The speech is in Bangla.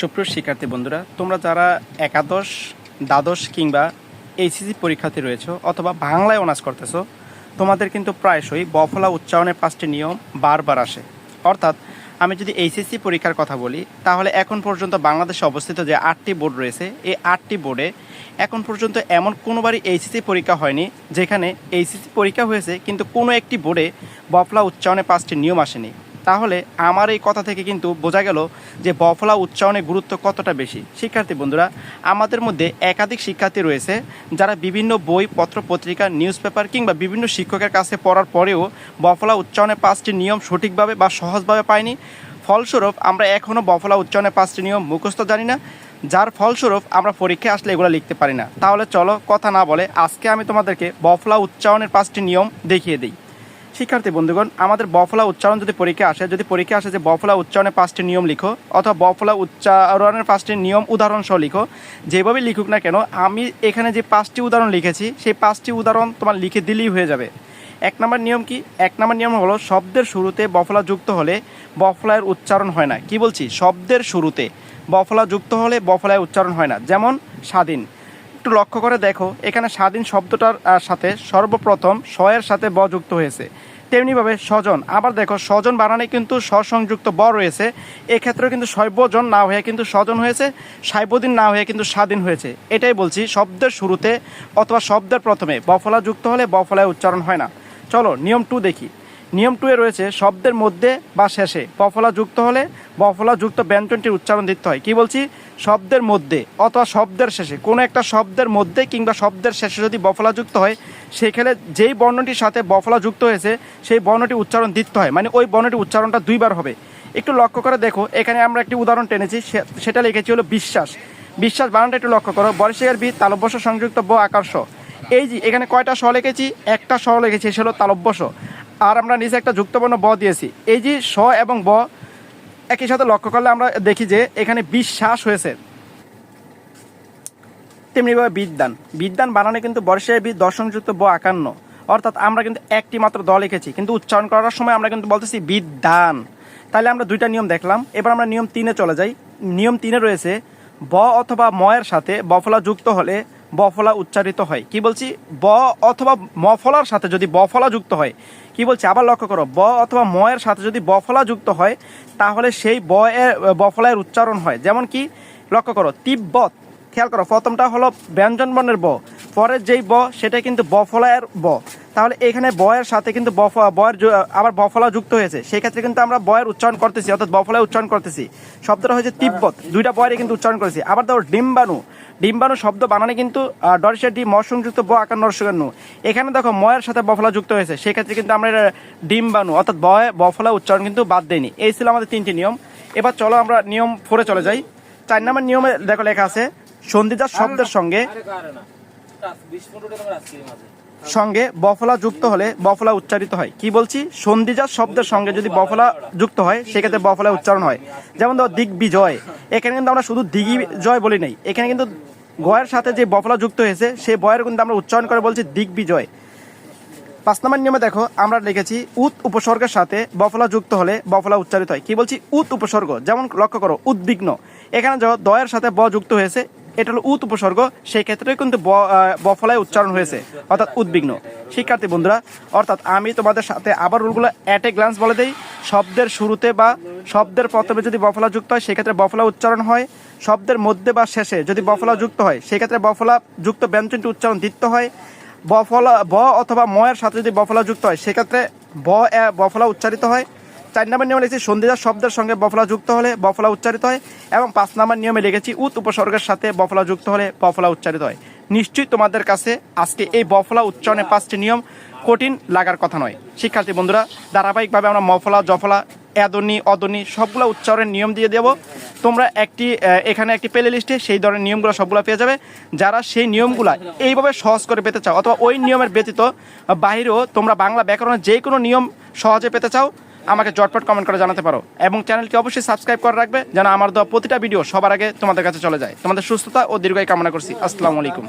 সুপ্রিয় শিক্ষার্থী বন্ধুরা, তোমরা যারা একাদশ, দ্বাদশ কিংবা এইচএসসি পরীক্ষাতে রয়েছো অথবা বাংলায় অনার্স করতেছো, তোমাদের কিন্তু প্রায়শই বফলা উচ্চারণের পাঁচটি নিয়ম বারবার আসে। অর্থাৎ আমি যদি এইচএসসি পরীক্ষার কথা বলি, তাহলে এখন পর্যন্ত বাংলাদেশে অবস্থিত যে আটটি বোর্ড রয়েছে, এই আটটি বোর্ডে এখন পর্যন্ত এমন কোনোবারই এইচএসসি পরীক্ষা হয়নি যেখানে এইচএসসি পরীক্ষা হয়েছে, কিন্তু কোনো একটি বোর্ডে বফলা উচ্চারণের পাঁচটি নিয়ম আসেনি। তাহলে আমার এই কথা থেকে কিন্তু বোঝা গেল যে বফলা উচ্চারণের গুরুত্ব কতটা বেশি। শিক্ষার্থী বন্ধুরা, আমাদের মধ্যে একাধিক শিক্ষার্থী রয়েছে যারা বিভিন্ন বই, পত্র, পত্রিকা নিউজ পেপার কিংবা বিভিন্ন শিক্ষকের কাছে পড়ার পরেও বফলা উচ্চারণের পাঁচটি নিয়ম সঠিকভাবে বা সহজভাবে পায়নি। ফলস্বরূপ, আমরা এখনও বফলা উচ্চারণের পাঁচটি নিয়ম মুখস্থ জানি না, যার ফলস্বরূপ আমরা পরীক্ষায় আসলে এগুলো লিখতে পারি না। তাহলে চলো কথা না বলে আজকে আমি তোমাদেরকে বফলা উচ্চারণের পাঁচটি নিয়ম দেখিয়ে দিই। শিক্ষার্থী, বন্ধুগণ, আমাদের বফলা উচ্চারণ যদি পরীক্ষা আসে, যদি পরীক্ষা আসে যে বফলা উচ্চারণের পাঁচটি নিয়ম লিখো, অথবা বফলা উচ্চারণের পাঁচটি নিয়ম উদাহরণ সহ লিখো যেভাবে লিখুক না কেন, আমি এখানে যে পাঁচটি উদাহরণ লিখেছি, সেই পাঁচটি উদাহরণ তোমার লিখে দিলেই হয়ে যাবে। এক নম্বর নিয়ম কি? এক নম্বর নিয়ম হলো শব্দের শুরুতে বফলা যুক্ত হলে বফলার উচ্চারণ হয় না। কি বলছি? শব্দের শুরুতে বফলা যুক্ত হলে বফলায় উচ্চারণ হয় না। যেমন স্বাধীন। একটু লক্ষ্য করে দেখো, এখানে স্বাধীন শব্দটার সাথে সর্বপ্রথম স্বয়ের সাথে ব যুক্ত হয়েছে। তেমনিভাবে স্বজন, আবার দেখো, স্বজন বানানে কিন্তু স্বসংযুক্ত ব রয়েছে। এক্ষেত্রেও কিন্তু শৈবজন না হয়ে কিন্তু স্বজন হয়েছে সাইবদিন না হয়ে কিন্তু স্বাধীন হয়েছে। এটাই বলছি, শব্দের শুরুতে অথবা শব্দের প্রথমে বফলা যুক্ত হলে বফলায় উচ্চারণ হয় না। চলো, নিয়ম টু দেখি। নিয়ম টু এ রয়েছে, শব্দের মধ্যে বা শেষে। বফলা যুক্ত হলে বফলা যুক্ত ব্যঞ্জনটির উচ্চারণ দিতে হয়। কি বলছি? শব্দের মধ্যে অথবা শব্দের শেষে। কোনো একটা শব্দের মধ্যে কিংবা শব্দের শেষে যদি বফলা যুক্ত হয়, সেখানে যেই বর্ণটির সাথে বফলা যুক্ত হয়েছে, সেই বর্ণটি উচ্চারণ দিতে হয়। মানে ওই বর্ণটির উচ্চারণটা দুইবার হবে। একটু লক্ষ্য করে দেখো, এখানে আমরা একটি উদাহরণ টেনেছি সেটা লিখেছি হলো বিশ্বাস। বিশ্বাস বানানটা একটু লক্ষ্য করো। বর্ষের বি তালব্যস সংযুক্ত ব আকার্ষ এই যে, এখানে কয়টা স লিখেছি? একটা স লিখেছি, সে হলো তালব্যস আর আমরা নিচে একটা যুক্তবর্ণ ব দিয়েছি। এই যে স এবং ব একই সাথে লক্ষ্য করলে আমরা দেখি যে এখানে বিশ্বাস হয়েছে। তেমনিভাবে বিদ্যান। বিদ্যান বানানো কিন্তু বর্ষায় বি দর্শনযুক্ত ব আকান্ন অর্থাৎ আমরা কিন্তু একটি মাত্র দ লিখেছি। কিন্তু উচ্চারণ করার সময় আমরা কিন্তু বলতেছি বিদ্যান। তাহলে আমরা দুইটা নিয়ম দেখলাম। এবার আমরা নিয়ম তিনে চলে যাই। নিয়ম তিনে রয়েছে ব অথবা ময়ের সাথে বফলা যুক্ত হলে বফলা উচ্চারিত হয়। কি বলছি? ব অথবা মফলার সাথে যদি বফলা যুক্ত হয়, কি বলছি? আবার লক্ষ্য করো, ব অথবা ময়ের সাথে যদি বফলা যুক্ত হয়, তাহলে সেই ব এর, বফলায়ের উচ্চারণ হয়। যেমন কি? লক্ষ্য করো, তিব্বত, খেয়াল করো, প্রথমটা হলো ব্যঞ্জন বর্ণের ব, পরের যেই ব, সেটা কিন্তু বফলায়ের ব। তাহলে এখানে বয়ের সাথে কিন্তু বফ, বয়ের আবার বফলা যুক্ত হয়েছে। সেই ক্ষেত্রে কিন্তু আমরা বয়ের উচ্চারণ করতেছি, অর্থাৎ বফলায় উচ্চারণ করতেছি। শব্দটা হয়েছে তিব্বত, দুইটা বয়েরই কিন্তু উচ্চারণ করেছি। আবার ধরো ডিম্বাণু ডিম্বাণু শব্দ বানানে কিন্তু ডরসের ডি ম সংযুক্ত ব আকার নরসগানু এখানে দেখো ময়ের সাথে বফলা যুক্ত হয়েছে, সেক্ষেত্রে কিন্তু আমরা ডিম্বাণু, অর্থাৎ বয় বফলা উচ্চারণ কিন্তু বাদ দেয়নি এই ছিল আমাদের তিনটি নিয়ম। এবার চলো আমরা নিয়ম ফোরে চলে যাই। চার নম্বর নিয়মে দেখো লেখা আছে সন্ধিজাত শব্দের সঙ্গে সঙ্গে বফলা যুক্ত হলে বফলা উচ্চারিত হয়। কি বলছি? সন্ধিজাত শব্দের সঙ্গে যদি বফলা যুক্ত হয়, সেক্ষেত্রে বফলা উচ্চারণ হয়। যেমন ধর দিগ্বিজয়। এখানে কিন্তু আমরা শুধু দিগ্বিজয় বলি নাই। এখানে কিন্তু গয়ের সাথে যে বফলা যুক্ত হয়েছে সেই বয়ের কিন্তু আমরা উচ্চারণ করে বলছি দিগ্বিজয়। পাঁচ নম্বর নিয়মে দেখো, আমরা লিখেছি উত উপসর্গের সাথে বফলা যুক্ত হলে বফলা উচ্চারিত হয়। কি বলছি? উত উপসর্গ। যেমন লক্ষ্য করো, উদ্বিগ্ন। এখানে দয়ের সাথে ব যুক্ত হয়েছে। এটা হলো উত উপসর্গ। সেই ক্ষেত্রে কিন্তু বফলায় উচ্চারণ হয়েছে, অর্থাৎ উদ্বিগ্ন। শিক্ষার্থী বন্ধুরা, অর্থাৎ আমি তোমাদের সাথে আবার রুলগুলো অ্যাট এ গ্লান্স বলে দেই। শব্দের শুরুতে বা শব্দের প্রথমে যদি বফলা যুক্ত হয়, সেক্ষেত্রে বফলা উচ্চারণ হয়। শব্দের মধ্যে বা শেষে যদি বফলা যুক্ত হয়, সেক্ষেত্রে বফলা যুক্ত ব্যঞ্জনটি উচ্চারণ দিতে হয়। বফলা, ব অথবা ময়ের সাথে যদি বফলা যুক্ত হয়, সেক্ষেত্রে ব বফলা উচ্চারিত হয়। চার নম্বর নিয়মে লিখেছি সন্ধিজাত শব্দের সঙ্গে বফলা যুক্ত হলে বফলা উচ্চারিত হয় এবং পাঁচ নম্বর নিয়মে লিখেছি উত উপসর্গের সাথে বফলা যুক্ত হলে বফলা উচ্চারিত হয়। নিশ্চয়ই তোমাদের কাছে আজকে এই বফলা উচ্চারণের পাঁচটি নিয়ম কঠিন লাগার কথা নয়। শিক্ষার্থী বন্ধুরা ধারাবাহিকভাবে আমরা মফলা জফলা এদনি অদনি সবগুলো উচ্চারণের নিয়ম দিয়ে দেবো। তোমরা একটি এখানে একটি প্লে লিস্টে সেই ধরনের নিয়মগুলো সবগুলো পেয়ে যাবে। যারা সেই নিয়মগুলো এইভাবে সহজ করে পেতে চাও অথবা ওই নিয়মের ব্যতীত বাহিরেও তোমরা বাংলা ব্যাকরণের যে কোনো নিয়ম সহজে পেতে চাও আমাকে জটপট কমেন্ট করে জানাতে পারো। এবং চ্যানেলটি অবশ্যই সাবস্ক্রাইব করে রাখবে, যেন আমার দেওয়া প্রতিটা ভিডিও সবার আগে তোমাদের কাছে চলে যায়। তোমাদের সুস্থতা ও দীর্ঘায় কামনা করছি। আসসালামু আলাইকুম।